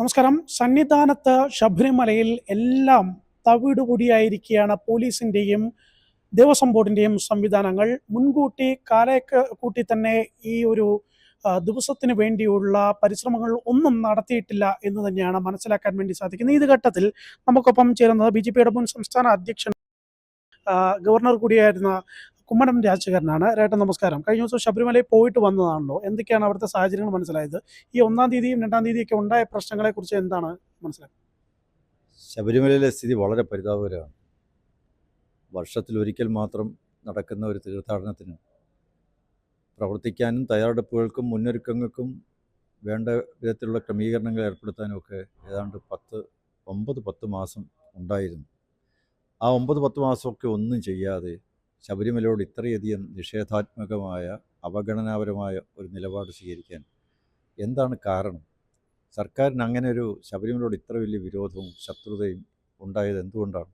നമസ്കാരം. സന്നിധാനത്ത് ശബരിമലയിൽ എല്ലാം തവിടുപൊടിയായിരിക്കുകയാണ് പോലീസിന്റെയും ദേവസ്വം ബോർഡിന്റെയും സംവിധാനങ്ങൾ. മുൻകൂട്ടി കാലയൊക്കെ കൂട്ടി തന്നെ ഈ ഒരു ദിവസത്തിന് വേണ്ടിയുള്ള പരിശ്രമങ്ങൾ ഒന്നും നടത്തിയിട്ടില്ല എന്ന് തന്നെയാണ് മനസ്സിലാക്കാൻ വേണ്ടി സാധിക്കുന്നത്. ഈ ഘട്ടത്തിൽ നമുക്കൊപ്പം ചേരുന്നത് ബി ജെ പിയുടെ മുൻ സംസ്ഥാന അധ്യക്ഷൻ ഗവർണർ കൂടിയായിരുന്ന കുമ്മനം രാജശേഖരനാണ്. രേട്ടൻ നമസ്കാരം. കഴിഞ്ഞ ദിവസം ശബരിമലയിൽ പോയിട്ട് വന്നതാണല്ലോ. എന്തൊക്കെയാണ് അവിടുത്തെ സാഹചര്യങ്ങൾ മനസ്സിലായത്? ഈ ഒന്നാം തീയതിയും രണ്ടാം തീയതിയൊക്കെ ഉണ്ടായ പ്രശ്നങ്ങളെക്കുറിച്ച് എന്താണ് മനസ്സിലാക്കുന്നത് ശബരിമലയിലെ സ്ഥിതി വളരെ പരിതാപകരമാണ്. വർഷത്തിൽ ഒരിക്കൽ മാത്രം നടക്കുന്ന ഒരു തീർത്ഥാടനത്തിന് പ്രവർത്തിക്കാനും തയ്യാറെടുപ്പുകൾക്കും മുന്നൊരുക്കങ്ങൾക്കും വേണ്ട വിധത്തിലുള്ള ക്രമീകരണങ്ങൾ ഏർപ്പെടുത്താനും ഒക്കെ ഏതാണ്ട് പത്ത് ഒമ്പത് പത്ത് മാസം ഉണ്ടായിരുന്നു. ആ ഒമ്പത് പത്ത് മാസമൊക്കെ ഒന്നും ചെയ്യാതെ ശബരിമലയോട് ഇത്രയധികം നിഷേധാത്മകമായ അവഗണനാപരമായ ഒരു നിലപാട് സ്വീകരിക്കാൻ എന്താണ് കാരണം? സർക്കാരിന് അങ്ങനെ ഒരു ശബരിമലയോട് ഇത്ര വലിയ വിരോധവും ശത്രുതയും ഉണ്ടായത് എന്തുകൊണ്ടാണ്?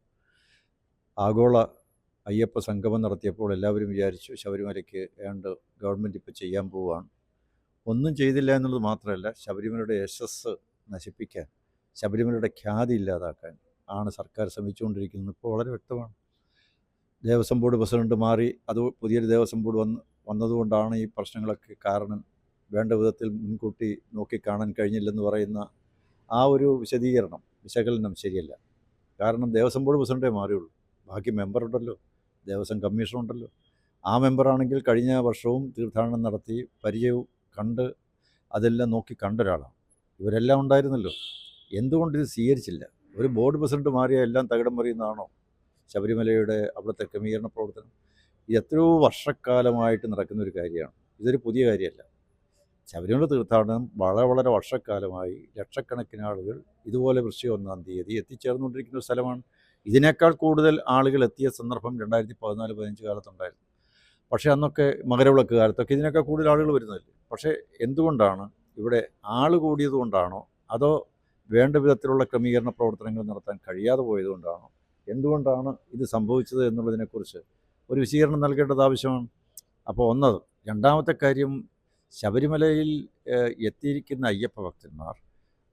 ആഗോള അയ്യപ്പ സംഗമം നടത്തിയപ്പോൾ എല്ലാവരും വിചാരിച്ചു ശബരിമലയ്ക്ക് ഏണ്ട് ഗവൺമെന്റ് ഇപ്പോൾ ചെയ്യാൻ പോവുകയാണ്. ഒന്നും ചെയ്തില്ല എന്നുള്ളത് മാത്രമല്ല ശബരിമലയുടെ യശസ് നശിപ്പിക്കാൻ ശബരിമലയുടെ ഖ്യാതി ഇല്ലാതാക്കാൻ ആണ് സർക്കാർ ശ്രമിച്ചുകൊണ്ടിരിക്കുന്നത്. ഇപ്പോൾ വളരെ വ്യക്തമാണ്. ദേവസ്വം ബോർഡ് പ്രസിഡന്റ് മാറി അത് പുതിയൊരു ദേവസ്വം ബോർഡ് വന്ന് വന്നതുകൊണ്ടാണ് ഈ പ്രശ്നങ്ങളൊക്കെ കാരണം വേണ്ട വിധത്തിൽ മുൻകൂട്ടി നോക്കിക്കാണാൻ കഴിഞ്ഞില്ലെന്ന് പറയുന്ന ആ ഒരു വിശദീകരണം വിശകലനം ശരിയല്ല. കാരണം ദേവസ്വം ബോർഡ് പ്രസിഡന്റേ മാറിയുള്ളൂ. ബാക്കി മെമ്പറുണ്ടല്ലോ ദേവസ്വം കമ്മീഷൻ ഉണ്ടല്ലോ ആ മെമ്പറാണെങ്കിൽ കഴിഞ്ഞ വർഷവും തീർത്ഥാടനം നടത്തി പരിചയവും കണ്ട് അതെല്ലാം നോക്കി കണ്ട ഒരാളാണ് ഇവരെല്ലാം ഉണ്ടായിരുന്നല്ലോ. എന്തുകൊണ്ട് ഇത് സ്വീകരിച്ചില്ല? ഒരു ബോർഡ് പ്രസിഡന്റ് മാറിയ എല്ലാം തകിടം മറിയുന്നതാണോ? ശബരിമലയുടെ അവിടുത്തെ ക്രമീകരണ പ്രവർത്തനം ഇത് എത്രയോ വർഷക്കാലമായിട്ട് നടക്കുന്ന ഒരു കാര്യമാണ്. ഇതൊരു പുതിയ കാര്യമല്ല. ശബരിമല തീർത്ഥാടനം വളരെ വളരെ വർഷക്കാലമായി ലക്ഷക്കണക്കിന് ആളുകൾ ഇതുപോലെ വൃശ്ചിക ഒന്നാം തീയതി എത്തിച്ചേർന്നുകൊണ്ടിരിക്കുന്ന ഒരു സ്ഥലമാണ്. ഇതിനേക്കാൾ കൂടുതൽ ആളുകൾ എത്തിയ സന്ദർഭം രണ്ടായിരത്തി പതിനാല് പതിനഞ്ച് കാലത്തുണ്ടായിരുന്നു. പക്ഷേ അന്നൊക്കെ മകരവിളക്ക് കാലത്തൊക്കെ ഇതിനേക്കാൾ കൂടുതൽ ആളുകൾ വരുന്നില്ല പക്ഷേ എന്തുകൊണ്ടാണ് ഇവിടെ ആൾ കൂടിയത് കൊണ്ടാണോ? അതോ വേണ്ട വിധത്തിലുള്ള ക്രമീകരണ പ്രവർത്തനങ്ങൾ നടത്താൻ കഴിയാതെ പോയതുകൊണ്ടാണോ എന്തുകൊണ്ടാണ് ഇത് സംഭവിച്ചത് എന്നുള്ളതിനെക്കുറിച്ച് ഒരു വിശീകരണം നൽകേണ്ടത് ആവശ്യമാണ്. അപ്പോൾ ഒന്നത് രണ്ടാമത്തെ കാര്യം ശബരിമലയിൽ എത്തിയിരിക്കുന്ന അയ്യപ്പ ഭക്തന്മാർ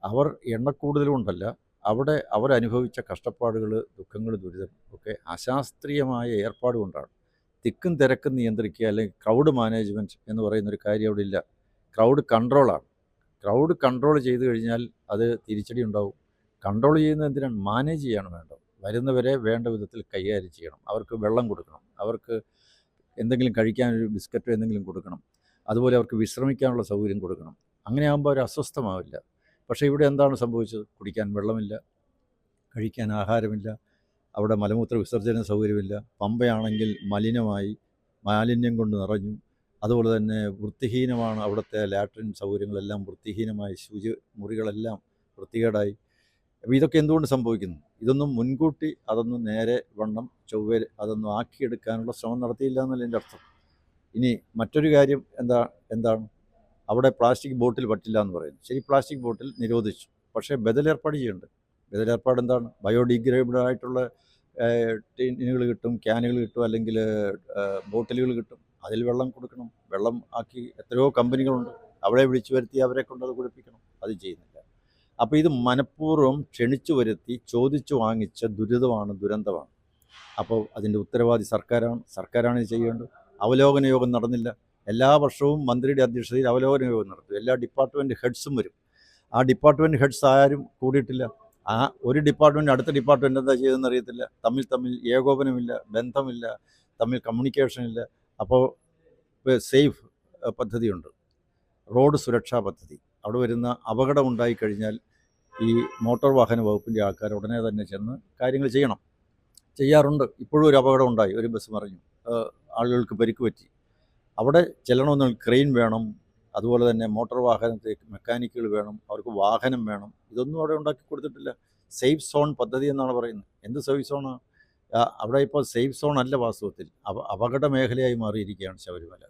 അവർ എണ്ണക്കൂടുതലുകൊണ്ടല്ല അവിടെ അവരനുഭവിച്ച കഷ്ടപ്പാടുകൾ ദുഃഖങ്ങൾ ദുരിതം ഒക്കെ അശാസ്ത്രീയമായ ഏർപ്പാട് കൊണ്ടാണ്. തിക്കും തിരക്കും നിയന്ത്രിക്കുക അല്ലെങ്കിൽ ക്രൗഡ് മാനേജ്മെന്റ് എന്ന് പറയുന്ന ഒരു കാര്യം അവിടെ ഇല്ല. ക്രൗഡ് കൺട്രോളാണ്. ക്രൗഡ് കൺട്രോൾ ചെയ്ത് കഴിഞ്ഞാൽ അത് തിരിച്ചടി ഉണ്ടാവും കൺട്രോൾ ചെയ്യുന്നത് എന്തിനാണ്? മാനേജ് ചെയ്യാണ് വേണ്ടത്. വരുന്നവരെ വേണ്ട വിധത്തിൽ കൈകാര്യം ചെയ്യണം. അവർക്ക് വെള്ളം കൊടുക്കണം. അവർക്ക് എന്തെങ്കിലും കഴിക്കാൻ ഒരു ബിസ്ക്കറ്റോ എന്തെങ്കിലും കൊടുക്കണം. അതുപോലെ അവർക്ക് വിശ്രമിക്കാനുള്ള സൗകര്യം കൊടുക്കണം. അങ്ങനെ അങ്ങനെയാകുമ്പോൾ അവർ അസ്വസ്ഥമാവില്ല. പക്ഷേ ഇവിടെ എന്താണ് സംഭവിച്ചത്? കുടിക്കാൻ വെള്ളമില്ല കഴിക്കാൻ ആഹാരമില്ല അവിടെ മലമൂത്ര വിസർജന സൗകര്യമില്ല പമ്പയാണെങ്കിൽ മലിനമായി മാലിന്യം കൊണ്ട് നിറഞ്ഞു. അതുപോലെ തന്നെ വൃത്തിഹീനമാണ് അവിടുത്തെ ലാട്രിൻ സൗകര്യങ്ങളെല്ലാം വൃത്തിഹീനമായി ശുചി മുറികളെല്ലാം വൃത്തികേടായി. അപ്പോൾ ഇതൊക്കെ എന്തുകൊണ്ട് സംഭവിക്കുന്നു? ഇതൊന്നും മുൻകൂട്ടി അതൊന്നും നേരെ വണ്ണം ചൊവ്വേ അതൊന്നും ആക്കിയെടുക്കാനുള്ള ശ്രമം നടത്തിയില്ല എന്നല്ല എന്റെ അർത്ഥം. ഇനി മറ്റൊരു കാര്യം എന്താ എന്താണ്? അവിടെ പ്ലാസ്റ്റിക് ബോട്ടിൽ പറ്റില്ല എന്ന് പറയുന്നു. ശരി പ്ലാസ്റ്റിക് ബോട്ടിൽ നിരോധിച്ചു. പക്ഷേ ബദലേർപ്പാട് ചെയ്യുന്നുണ്ട്. ബദലേർപ്പാട് എന്താണ്? ബയോഡിഗ്രേഡബിൾ ആയിട്ടുള്ള ടിന്നുകൾ കിട്ടും ക്യാനുകൾ കിട്ടും അല്ലെങ്കിൽ ബോട്ടിലുകൾ കിട്ടും. അതിൽ വെള്ളം കൊടുക്കണം. വെള്ളം ആക്കി എത്രയോ കമ്പനികളുണ്ട്. അവിടെ വിളിച്ചു വരുത്തി അവരെ കൊണ്ട് അത് കുടിപ്പിക്കണം. അത് ചെയ്യുന്നില്ല. അപ്പോൾ ഇത് മനഃപൂർവം ക്ഷണിച്ചു വരുത്തി ചോദിച്ചു വാങ്ങിച്ച ദുരിതമാണ് ദുരന്തമാണ്. അപ്പോൾ അതിന്റെ ഉത്തരവാദി സർക്കാരാണ്. സർക്കാരാണ് ഇത് ചെയ്യേണ്ടത്. അവലോകന യോഗം നടന്നില്ല. എല്ലാ വർഷവും മന്ത്രിയുടെ അധ്യക്ഷതയിൽ അവലോകന യോഗം നടത്തും. എല്ലാ ഡിപ്പാർട്ട്മെന്റ് ഹെഡ്സും വരും. ആ ഡിപ്പാർട്ട്മെന്റ് ഹെഡ്സ് ആരും കൂടിയിട്ടില്ല. ആ ഒരു ഡിപ്പാർട്ട്മെന്റ് അടുത്ത ഡിപ്പാർട്ട്മെന്റ് എന്താ ചെയ്തതെന്ന് അറിയത്തില്ല. തമ്മിൽ തമ്മിൽ ഏകോപനമില്ല ബന്ധമില്ല തമ്മിൽ കമ്മ്യൂണിക്കേഷൻ ഇല്ല അപ്പോൾ സേഫ് പദ്ധതിയുണ്ട്. റോഡ് സുരക്ഷാ പദ്ധതി. അവിടെ വരുന്ന അപകടം ഉണ്ടായി കഴിഞ്ഞാൽ ഈ മോട്ടോർ വാഹന വകുപ്പിന്റെ ആൾക്കാർ ഉടനെ തന്നെ ചെന്ന് കാര്യങ്ങൾ ചെയ്യണം. ചെയ്യാറുണ്ട്. ഇപ്പോഴും ഒരു അപകടം ഉണ്ടായി. ഒരു ബസ് മറിഞ്ഞു. ആളുകൾക്ക് പരിക്ക് പറ്റി. അവിടെ ചെല്ലണമെന്ന് ക്രെയിൻ വേണം. അതുപോലെ തന്നെ മോട്ടോർ വാഹനത്തിൽ മെക്കാനിക്കുകൾ വേണം. അവർക്ക് വാഹനം വേണം. ഇതൊന്നും അവിടെ ഉണ്ടാക്കി കൊടുത്തിട്ടില്ല. സേഫ് സോൺ പദ്ധതി എന്നാണ് പറയുന്നത്. എന്ത് സേഫ് സോണാണ് അവിടെ ഇപ്പോൾ സേഫ് സോൺ അല്ല വാസ്തവത്തിൽ. അപ അപകട മേഖലയായി മാറിയിരിക്കുകയാണ് ശബരിമല.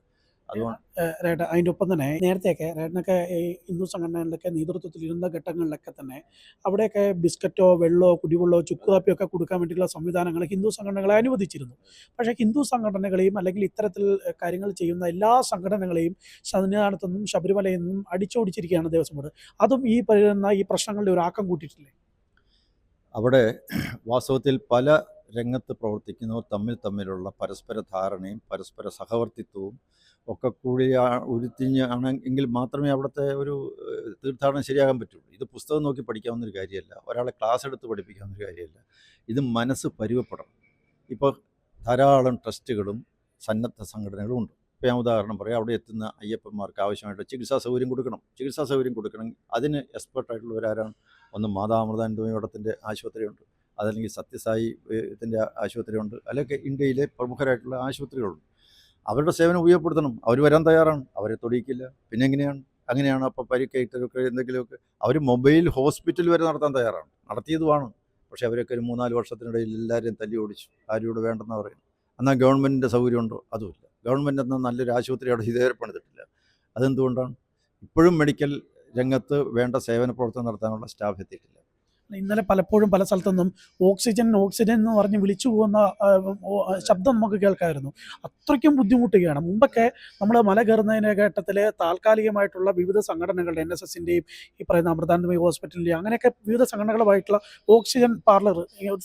അതുകൊണ്ട് അതിന്റെ ഒപ്പം തന്നെ നേരത്തെയൊക്കെ റേട്ടനൊക്കെ ഈ ഹിന്ദു സംഘടനകളിലൊക്കെ നേതൃത്വത്തിൽ ഇരുന്ന ഘട്ടങ്ങളിലൊക്കെ തന്നെ അവിടെയൊക്കെ ബിസ്ക്കറ്റോ വെള്ളമോ കുടിവെള്ളമോ ചുക്കുകാപ്പിയോ ഒക്കെ കൊടുക്കാൻ വേണ്ടിയിട്ടുള്ള സംവിധാനങ്ങൾ ഹിന്ദു സംഘടനകളെ അനുവദിച്ചിരുന്നു. പക്ഷേ ഹിന്ദു സംഘടനകളെയും അല്ലെങ്കിൽ ഇത്തരത്തിൽ കാര്യങ്ങൾ ചെയ്യുന്ന എല്ലാ സംഘടനകളെയും സന്നിധാനത്തു നിന്നും ശബരിമലയിൽ നിന്നും അടിച്ചോടിച്ചിരിക്കുകയാണ് ദേവസ്വം ബോർഡ്. അതും ഈ പറയുന്ന ഈ പ്രശ്നങ്ങളുടെ ഒരു ആക്കം കൂട്ടിയിട്ടില്ലേ? അവിടെ വാസ്തവത്തിൽ പല രംഗത്ത് പ്രവർത്തിക്കുന്നവർ തമ്മിൽ തമ്മിലുള്ള പരസ്പര ധാരണയും പരസ്പര സഹവർത്തിത്വവും ഒക്കെ കൂടി ഉരുത്തിഞ്ഞ് ആണ് എങ്കിൽ മാത്രമേ അവിടുത്തെ ഒരു തീർത്ഥാടനം ശരിയാകാൻ പറ്റുള്ളൂ. ഇത് പുസ്തകം നോക്കി പഠിക്കാവുന്ന ഒരു കാര്യമല്ല. ഒരാളെ ക്ലാസ് എടുത്ത് പഠിപ്പിക്കാവുന്ന ഒരു കാര്യമല്ല. ഇത് മനസ്സ് പരുവപ്പെടണം ഇപ്പോൾ ധാരാളം ട്രസ്റ്റുകളും സന്നദ്ധ സംഘടനകളും ഉണ്ട്. ഇപ്പോൾ ഞാൻ ഉദാഹരണം പറയാം. അവിടെ എത്തുന്ന അയ്യപ്പന്മാർക്ക് ആവശ്യമായിട്ട് ചികിത്സാ സൗകര്യം കൊടുക്കണം. ചികിത്സാ സൗകര്യം കൊടുക്കണം. അതിന് എക്സ്പെർട്ടായിട്ടുള്ളവരാരാണ് ഒന്ന് മാതാമൃതാനന്ദമയോടത്തിന്റെ ആശുപത്രിയുണ്ട്. അതല്ലെങ്കിൽ സത്യസായി ഇതിന്റെ ആശുപത്രിയുണ്ട്. അല്ലെങ്കിൽ ഇന്ത്യയിലെ പ്രമുഖരായിട്ടുള്ള ആശുപത്രികളുണ്ട്. അവരുടെ സേവനം ഉപയോഗപ്പെടുത്തണം. അവർ വരാൻ തയ്യാറാണ്. അവരെ തൊടിയിക്കില്ല. പിന്നെ എങ്ങനെയാണ്? അങ്ങനെയാണ് അപ്പോൾ പരിക്കേറ്റതൊക്കെ എന്തെങ്കിലുമൊക്കെ അവർ മൊബൈൽ ഹോസ്പിറ്റൽ വരെ നടത്താൻ തയ്യാറാണ്. നടത്തിയതുമാണ്. പക്ഷേ അവരൊക്കെ ഒരു മൂന്നാൽ വർഷത്തിനിടയിൽ എല്ലാവരെയും തല്ലി ഓടിച്ചു. ആരും ഇവിടെ വേണ്ടെന്ന് പറയുന്നു എന്നാൽ ഗവൺമെന്റിന്റെ സൗകര്യമുണ്ടോ? അതുമില്ല. ഗവൺമെന്റ് എന്ന നല്ലൊരു ആശുപത്രി അവിടെ ഇതുവരെ പണിതിട്ടില്ല. അതെന്തുകൊണ്ടാണ്? ഇപ്പോഴും മെഡിക്കൽ രംഗത്ത് വേണ്ട സേവന പ്രവർത്തനം നടത്താനുള്ള സ്റ്റാഫ് എത്തിയിട്ടില്ല. ഇന്നലെ പലപ്പോഴും പല സ്ഥലത്തുനിന്നും ഓക്സിജൻ ഓക്സിജൻ എന്ന് പറഞ്ഞ് വിളിച്ചു പോകുന്ന ശബ്ദം നമുക്ക് കേൾക്കാമായിരുന്നു അത്രയ്ക്കും ബുദ്ധിമുട്ടുകയാണ്. മുമ്പൊക്കെ നമ്മൾ മല കയറുന്നതിന്റെ ഘട്ടത്തിൽ താൽക്കാലികമായിട്ടുള്ള വിവിധ സംഘടനകളുടെ എൻ എസ് എസിന്റെയും ഈ പറയുന്ന അമൃതാനന്ദമയ ഹോസ്പിറ്റലിന്റെയും അങ്ങനെയൊക്കെ വിവിധ സംഘടനകളുമായിട്ടുള്ള ഓക്സിജൻ പാർലർ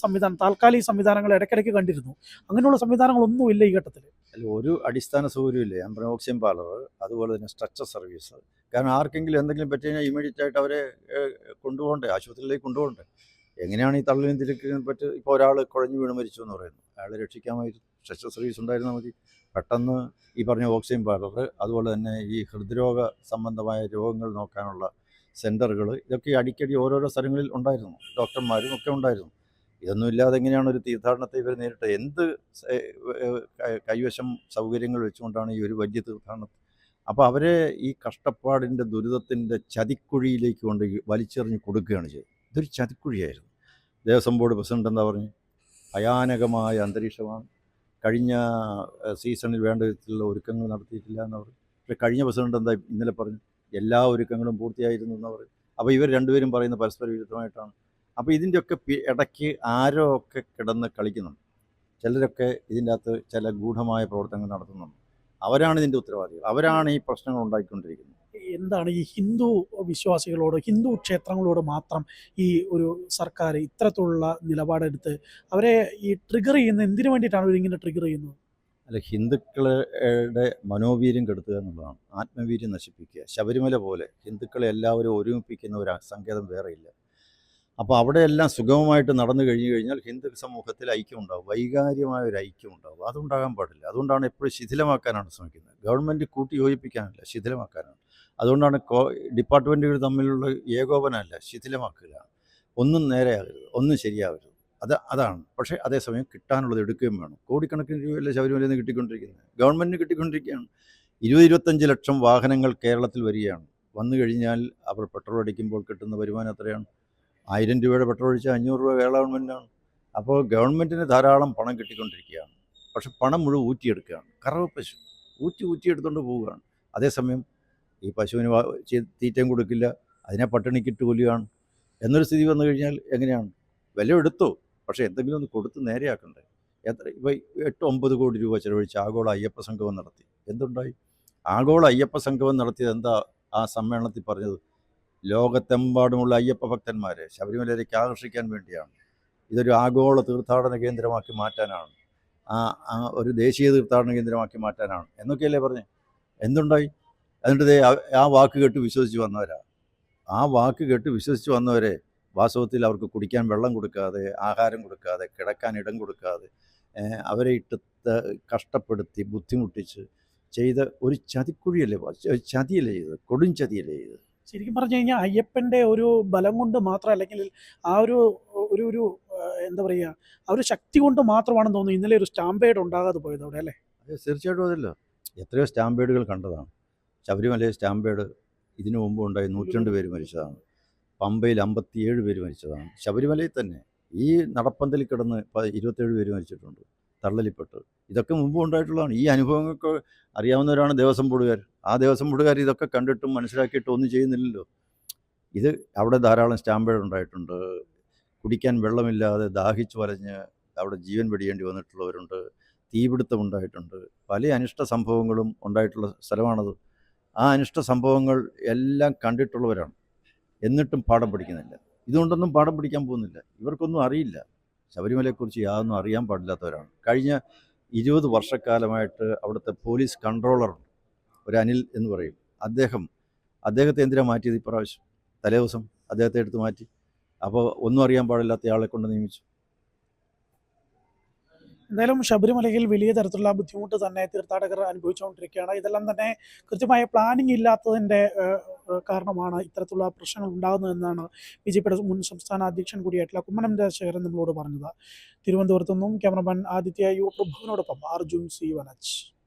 സംവിധാനം താൽക്കാലിക സംവിധാനങ്ങൾ ഇടയ്ക്കിടയ്ക്ക് കണ്ടിരുന്നു. അങ്ങനെയുള്ള സംവിധാനങ്ങളൊന്നുമില്ല ഈ ഘട്ടത്തിൽ ഒരു അടിസ്ഥാന സൗകര്യമില്ല ഞാൻ ഓക്സിജൻ പാർലർ അതുപോലെ തന്നെ സ്ട്രക്ചർ സർവീസ് കാരണം ആർക്കെങ്കിലും എന്തെങ്കിലും പറ്റി കഴിഞ്ഞാൽ ഇമീഡിയറ്റ് ആയിട്ട് അവരെ കൊണ്ടുപോകണ്ടേ ആശുപത്രിയിലേക്ക് കൊണ്ടുപോകണ്ടേ. എങ്ങനെയാണ് ഈ തള്ളിനും തിരക്കിനും പറ്റി ഇപ്പോൾ ഒരാൾ കുഴഞ്ഞു വീണ് മരിച്ചു എന്ന് പറയുന്നു. അയാളെ രക്ഷിക്കാമായിരുന്നു ശസ്ത്രക്രിയസ് ഉണ്ടായിരുന്നാൽ മതി. പെട്ടെന്ന് ഈ പറഞ്ഞ ഓക്സിജൻ പാർലർ അതുപോലെ തന്നെ ഈ ഹൃദ്രോഗ സംബന്ധമായ രോഗങ്ങൾ നോക്കാനുള്ള സെന്ററുകൾ ഇതൊക്കെ അടിക്കടി ഓരോരോ സ്ഥലങ്ങളിൽ ഉണ്ടായിരുന്നു. ഡോക്ടർമാരും ഒക്കെ ഉണ്ടായിരുന്നു. ഇതൊന്നും ഇല്ലാതെ എങ്ങനെയാണ് ഒരു തീർത്ഥാടനത്തെ ഇവർ നേരിട്ട് എന്ത് കൈവശം സൗകര്യങ്ങൾ വെച്ചുകൊണ്ടാണ് ഈ ഒരു വലിയ തീർത്ഥാടനം അപ്പോൾ അവരെ ഈ കഷ്ടപ്പാടിന്റെ ദുരിതത്തിന്റെ ചതിക്കുഴിയിലേക്ക് കൊണ്ട് വലിച്ചെറിഞ്ഞ് കൊടുക്കുകയാണ് ചെയ്തത്. ഇതൊരു ചതിക്കുഴിയായിരുന്നു. ദേവസ്വം ബോർഡ് പ്രസിഡന്റ് എന്താ പറഞ്ഞു? ഭയാനകമായ അന്തരീക്ഷമാണ്. കഴിഞ്ഞ സീസണിൽ വേണ്ട വിധത്തിലുള്ള ഒരുക്കങ്ങൾ നടത്തിയിട്ടില്ല എന്ന് പറഞ്ഞു. പക്ഷേ കഴിഞ്ഞ പ്രസിഡന്റ് എന്താ ഇന്നലെ പറഞ്ഞു? എല്ലാ ഒരുക്കങ്ങളും പൂർത്തിയായിരുന്നു എന്ന് പറയും അപ്പോൾ ഇവർ രണ്ടുപേരും പറയുന്ന പരസ്പര വിരുദ്ധമായിട്ടാണ്. അപ്പോൾ ഇതിന്റെയൊക്കെ ഇടയ്ക്ക് ആരോ ഒക്കെ കിടന്ന് കളിക്കുന്നുണ്ട്. ചിലരൊക്കെ ഇതിന്റെ അകത്ത് ചില ഗൂഢമായ പ്രവർത്തനങ്ങൾ നടത്തുന്നുണ്ട്. അവരാണ് ഇതിന്റെ ഉത്തരവാദികൾ. അവരാണ് ഈ പ്രശ്നങ്ങൾ ഉണ്ടാക്കിക്കൊണ്ടിരിക്കുന്നത്. എന്താണ് ഈ ഹിന്ദു വിശ്വാസികളോട് ഹിന്ദു ക്ഷേത്രങ്ങളോട് മാത്രം ഈ ഒരു സർക്കാർ ഇത്തരത്തിലുള്ള നിലപാടെടുത്ത് അവരെ ഈ ട്രിഗർ ചെയ്യുന്നത് എന്തിനു വേണ്ടിയിട്ടാണ് ഇവരിങ്ങനെ ട്രിഗർ ചെയ്യുന്നത്? അല്ല ഹിന്ദുക്കളുടെ മനോവീര്യം കെടുത്തുക എന്നുള്ളതാണ്. ആത്മവീര്യം നശിപ്പിക്കുക. ശബരിമല പോലെ ഹിന്ദുക്കളെ എല്ലാവരും ഒരുമിപ്പിക്കുന്ന ഒരു സങ്കേതം വേറെയില്ല അപ്പോൾ അവിടെയെല്ലാം സുഗമമായിട്ട് നടന്നു കഴിഞ്ഞു കഴിഞ്ഞാൽ ഹിന്ദു സമൂഹത്തിൽ ഐക്യം ഉണ്ടാവും വൈകാര്യമായ ഒരു ഐക്യം ഉണ്ടാവും അതുണ്ടാകാൻ പാടില്ല. അതുകൊണ്ടാണ് എപ്പോഴും ശിഥിലമാക്കാനാണ് ശ്രമിക്കുന്നത്. ഗവൺമെന്റ് കൂട്ടി യോജിപ്പിക്കാനല്ല ശിഥിലമാക്കാനാണ്. അതുകൊണ്ടാണ് കോ ഡിപ്പാർട്ട്മെന്റുകൾ തമ്മിലുള്ള ഏകോപനമല്ല ശിഥിലമാക്കുക. ഒന്നും നേരെയാകരുത് ഒന്നും ശരിയാകരുത്. അത് അതാണ്. പക്ഷേ അതേസമയം കിട്ടാനുള്ളത് എടുക്കുകയും വേണം. കോടിക്കണക്കിന് രൂപയല്ലേ ശബരിമലയിൽ നിന്ന് കിട്ടിക്കൊണ്ടിരിക്കുന്നത്? ഗവൺമെന്റിന് കിട്ടിക്കൊണ്ടിരിക്കുകയാണ്. ഇരുപത് ഇരുപത്തഞ്ച് ലക്ഷം വാഹനങ്ങൾ കേരളത്തിൽ വരികയാണ്. വന്നു കഴിഞ്ഞാൽ അവർ പെട്രോൾ അടിക്കുമ്പോൾ കിട്ടുന്ന വരുമാനം എത്രയാണ്? ആയിരം രൂപയുടെ പെട്രോൾ ഒഴിച്ചാൽ അഞ്ഞൂറ് രൂപ കേരള ഗവൺമെന്റാണ് അപ്പോൾ ഗവൺമെന്റിന് ധാരാളം പണം കിട്ടിക്കൊണ്ടിരിക്കുകയാണ്. പക്ഷെ പണം മുഴുവൻ ഊറ്റിയെടുക്കുകയാണ്. കറവ പശു ഊറ്റി ഊറ്റിയെടുത്തുകൊണ്ട് പോവുകയാണ്. അതേസമയം ഈ പശുവിന് തീറ്റയും കൊടുക്കില്ല. അതിനെ പട്ടിണിക്കിട്ട് കൊല്ലുകയാണ്. എന്നൊരു സ്ഥിതി വന്നു കഴിഞ്ഞാൽ എങ്ങനെയാണ്? വില എടുത്തോ. പക്ഷേ എന്തെങ്കിലും ഒന്ന് കൊടുത്ത് നേരെയാക്കണ്ടേ? എത്ര ഇപ്പോൾ എട്ട് ഒമ്പത് കോടി രൂപ ചിലവഴിച്ച് ആഗോള അയ്യപ്പ സംഗമം നടത്തി. എന്തുണ്ടായി? ആഗോള അയ്യപ്പ സംഗമം നടത്തിയത് എന്താ ആ സമ്മേളനത്തിൽ പറഞ്ഞത്? ലോകത്തെമ്പാടുമുള്ള അയ്യപ്പ ഭക്തന്മാരെ ശബരിമലയിലേക്ക് ആകർഷിക്കാൻ വേണ്ടിയാണ്. ഇതൊരു ആഗോള തീർത്ഥാടന കേന്ദ്രമാക്കി മാറ്റാനാണ്. ആ ഒരു ദേശീയ തീർത്ഥാടന കേന്ദ്രമാക്കി മാറ്റാനാണ്. എന്നൊക്കെയല്ലേ പറഞ്ഞ്? എന്തുണ്ടായി? ദേ ആ- വാക്ക് കേട്ട് വിശ്വസിച്ച് വന്നവരാ. ആ വാക്ക് കേട്ട് വിശ്വസിച്ച് വന്നവരെ വാസ്തവത്തിൽ അവർക്ക് കുടിക്കാൻ വെള്ളം കൊടുക്കാതെ ആഹാരം കൊടുക്കാതെ കിടക്കാൻ ഇടം കൊടുക്കാതെ അവരെ ഇട്ട് കഷ്ടപ്പെടുത്തി ബുദ്ധിമുട്ടിച്ച് ചെയ്ത ഒരു ചതിക്കുഴിയല്ലേ? ചതിയല്ലേ ചെയ്തത്? കൊടും ചതിയല്ലേ ചെയ്തത്? ശരിക്കും പറഞ്ഞു കഴിഞ്ഞാൽ അയ്യപ്പന്റെ ഒരു ബലം കൊണ്ട് മാത്രം അല്ലെങ്കിൽ ആ ഒരു ഒരു ഒരു എന്താ പറയുക ആ ഒരു ശക്തി കൊണ്ട് മാത്രമാണെന്ന് തോന്നുന്നു ഇന്നലെ ഒരു സ്റ്റാമ്പേഡ് ഉണ്ടാകാതെ പോയത് അവിടെ അല്ലേ? തീർച്ചയായിട്ടും അതല്ല. എത്രയോ സ്റ്റാമ്പേഡുകൾ കണ്ടതാണ്. ശബരിമലയിൽ സ്റ്റാമ്പേഡ് ഇതിനു മുമ്പ് ഉണ്ടായി നൂറ്റിരണ്ട് പേര് മരിച്ചതാണ്. പമ്പയിൽ അമ്പത്തിയേഴ് പേര് മരിച്ചതാണ്. ശബരിമലയിൽ തന്നെ ഈ നടപ്പന്തലിൽ കിടന്ന് ഇരുപത്തേഴ് പേര് മരിച്ചിട്ടുണ്ട്. തള്ളലിപ്പെട്ട് ഇതൊക്കെ മുമ്പ് ഉണ്ടായിട്ടുള്ളതാണ്. ഈ അനുഭവങ്ങൾക്ക് അറിയാവുന്നവരാണ് ദേവസ്വം ബോർഡുകാർ ആ ദേവസ്വം ബോർഡുകാർ ഇതൊക്കെ കണ്ടിട്ടും മനസ്സിലാക്കിയിട്ടും ഒന്നും ചെയ്യുന്നില്ലല്ലോ. ഇത് അവിടെ ധാരാളം സ്റ്റാമ്പേഡ് ഉണ്ടായിട്ടുണ്ട്. കുടിക്കാൻ വെള്ളമില്ലാതെ ദാഹിച്ചു വലഞ്ഞ് അവിടെ ജീവൻ വെടിയേണ്ടി വന്നിട്ടുള്ളവരുണ്ട്. തീപിടുത്തം ഉണ്ടായിട്ടുണ്ട്. പല അനിഷ്ട സംഭവങ്ങളും ഉണ്ടായിട്ടുള്ള സ്ഥലമാണത്. ആ അനിഷ്ട സംഭവങ്ങൾ എല്ലാം കണ്ടിട്ടുള്ളവരാണ്. എന്നിട്ടും പാഠം പഠിക്കുന്നില്ല. ഇതുകൊണ്ടൊന്നും പാഠം പഠിക്കാൻ പോകുന്നില്ല. ഇവർക്കൊന്നും അറിയില്ല. ശബരിമലയെക്കുറിച്ച് യാതൊന്നും അറിയാൻ പാടില്ലാത്തവരാണ്. കഴിഞ്ഞ ഇരുപത് വർഷക്കാലമായിട്ട് അവിടുത്തെ പോലീസ് കൺട്രോളർ ഒരു അനിൽ എന്ന് പറയും. അദ്ദേഹം അദ്ദേഹത്തെ എന്തിനാ മാറ്റിയത് ഇപ്രാവശ്യം? തലേ ദിവസം അദ്ദേഹത്തെ എടുത്ത് മാറ്റി. അപ്പോൾ ഒന്നും അറിയാൻ പാടില്ലാത്ത ആളെ കൊണ്ട് നിയമിച്ചു. എന്തായാലും ശബരിമലയിൽ വലിയ തരത്തിലുള്ള ബുദ്ധിമുട്ട് തന്നെ തീർത്ഥാടകർ അനുഭവിച്ചുകൊണ്ടിരിക്കുകയാണ്. ഇതെല്ലാം തന്നെ കൃത്യമായ പ്ലാനിംഗ് ഇല്ലാത്തതിന്റെ കാരണമാണ് ഇത്തരത്തിലുള്ള പ്രശ്നങ്ങൾ ഉണ്ടാകുന്നതെന്നാണ് ബി ജെ പിയുടെ മുൻ സംസ്ഥാന അധ്യക്ഷൻ കൂടിയായിട്ടുള്ള കുമ്മനം രാജശേഖരൻ നമ്മളോട് പറഞ്ഞത്. തിരുവനന്തപുരത്തു നിന്നും ക്യാമറമാൻ ആദിത്യ യു പ്രഭുവിനോടൊപ്പം അർജുൻ സി വനജ്.